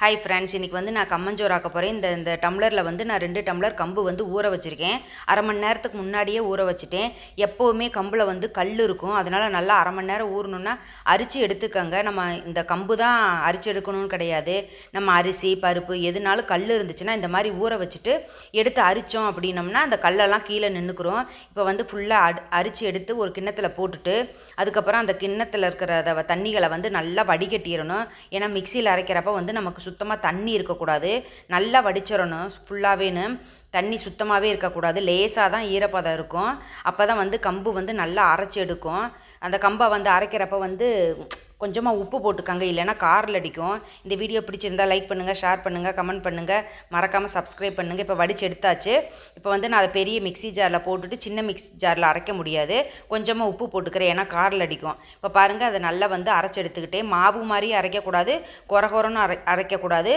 Hi friends இன்றைக்கி வந்து நான் கம்மஞ்சோறு ஆக்க போகிறேன் இந்த இந்த டம்ளரில் வந்து நான் ரெண்டு டம்ளர் கம்பு வந்து ஊற வச்சுருக்கேன். அரை மணி நேரத்துக்கு முன்னாடியே ஊற வச்சுட்டேன். எப்போவுமே கம்பில் வந்து கல் இருக்கும். அதனால் நல்லா அரை மணி நேரம் ஊறணுன்னா அரிச்சு எடுத்துக்கங்க. நம்ம இந்த கம்பு தான் அரிச்சு எடுக்கணும்னு கிடையாது. நம்ம அரிசி பருப்பு எதுனாலும் கல் இருந்துச்சுன்னா இந்த மாதிரி ஊற வச்சுட்டு எடுத்து அரித்தோம் அப்படின்னம்னா அந்த கல்லெல்லாம் கீழே நின்றுக்குறோம் இப்போ வந்து ஃபுல்லாக அடு அரிச்சு எடுத்து ஒரு கிண்ணத்தில் போட்டுட்டு அதுக்கப்புறம் அந்த கிண்ணத்தில் இருக்கிற தண்ணிகளை வந்து நல்லா வடிகட்டிடணும். ஏன்னா மிக்சியில் அரைக்கிறப்ப வந்து நமக்கு சுத்தமாக தண்ணி இருக்கக்கூடாது. நல்லா வடிச்சிடணும். ஃபுல்லாகவேன்னு தண்ணி சுத்தமாகவே இருக்கக்கூடாது. லேசாக தான் ஈரப்பதம் இருக்கும். அப்போ தான் வந்து கம்பு வந்து நல்லா அரைச்சி எடுக்கும். அந்த கம்பை வந்து அரைக்கிறப்ப வந்து கொஞ்சமாக உப்பு போட்டுக்கோங்க இல்லைன்னா காரில் அடிக்கும். இந்த வீடியோ பிடிச்சிருந்தா லைக் பண்ணுங்கள் ஷேர் பண்ணுங்கள் கமெண்ட் பண்ணுங்கள் மறக்காமல் சப்ஸ்கிரைப் பண்ணுங்கள் இப்போ வடிச்சு எடுத்தாச்சு. இப்போ வந்து நான் அதை பெரிய மிக்ஸி ஜாரில் போட்டுட்டு சின்ன மிக்ஸி ஜாரில் அரைக்க முடியாது. கொஞ்சமாக உப்பு போட்டுக்கிறேன் ஏன்னா காரில் அடிக்கும். இப்போ பாருங்கள் அதை நல்லா வந்து அரைச்சி எடுத்துக்கிட்டே மாவு மாதிரி அரைக்கக்கூடாது குறை குறைன்னு அரை அரைக்கக்கூடாது.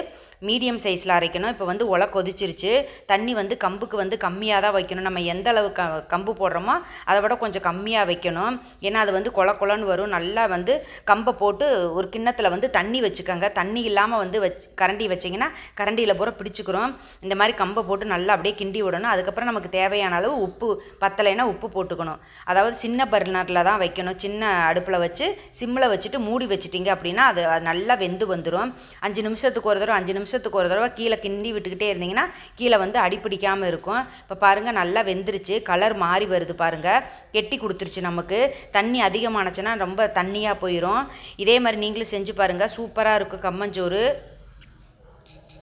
மீடியம் சைஸில் அரைக்கணும். இப்போ வந்து உலை கொதிச்சிருச்சு. தண்ணி வந்து கம்புக்கு வந்து கம்மியாக தான் வைக்கணும். நம்ம எந்த அளவு க கம்பு போடுறோமோ அதை விட கொஞ்சம் கம்மியாக வைக்கணும். ஏன்னா அது வந்து கொல கொலன்னு வரும். நல்லா வந்து கம்பு கம்பை போட்டு ஒரு கிண்ணத்தில் வந்து தண்ணி வச்சுக்கோங்க. தண்ணி இல்லாமல் வந்து வச் கரண்டி வச்சிங்கன்னா கரண்டியில் பூரா பிடிச்சிக்கிறோம் இந்த மாதிரி கம்பை போட்டு நல்லா அப்படியே கிண்டி விடணும். அதுக்கப்புறம் நமக்கு தேவையான அளவு உப்பு பத்தலைன்னா உப்பு போட்டுக்கணும். அதாவது சின்ன பர்னரில் தான் வைக்கணும். சின்ன அடுப்பில் வச்சு சிம்மில் வச்சுட்டு மூடி வச்சிட்டிங்க அப்படின்னா அது நல்லா வெந்து வந்துடும் அஞ்சு நிமிஷத்துக்கு ஒரு தடவை அஞ்சு நிமிஷத்துக்கு ஒரு தடவை கீழே கிண்டி விட்டுக்கிட்டே இருந்தீங்கன்னா கீழே வந்து அடி பிடிக்காமல் இருக்கும். இப்போ பாருங்கள் நல்லா வெந்துருச்சு. கலர் மாறி வருது பாருங்கள் கெட்டி கொடுத்துருச்சு நமக்கு. தண்ணி அதிகமானச்சுன்னா ரொம்ப தண்ணியாக போயிடும் இதே மாதிரி நீங்களும் செஞ்சு பாருங்கள் சூப்பராக இருக்கும் கம்மஞ்சோறு.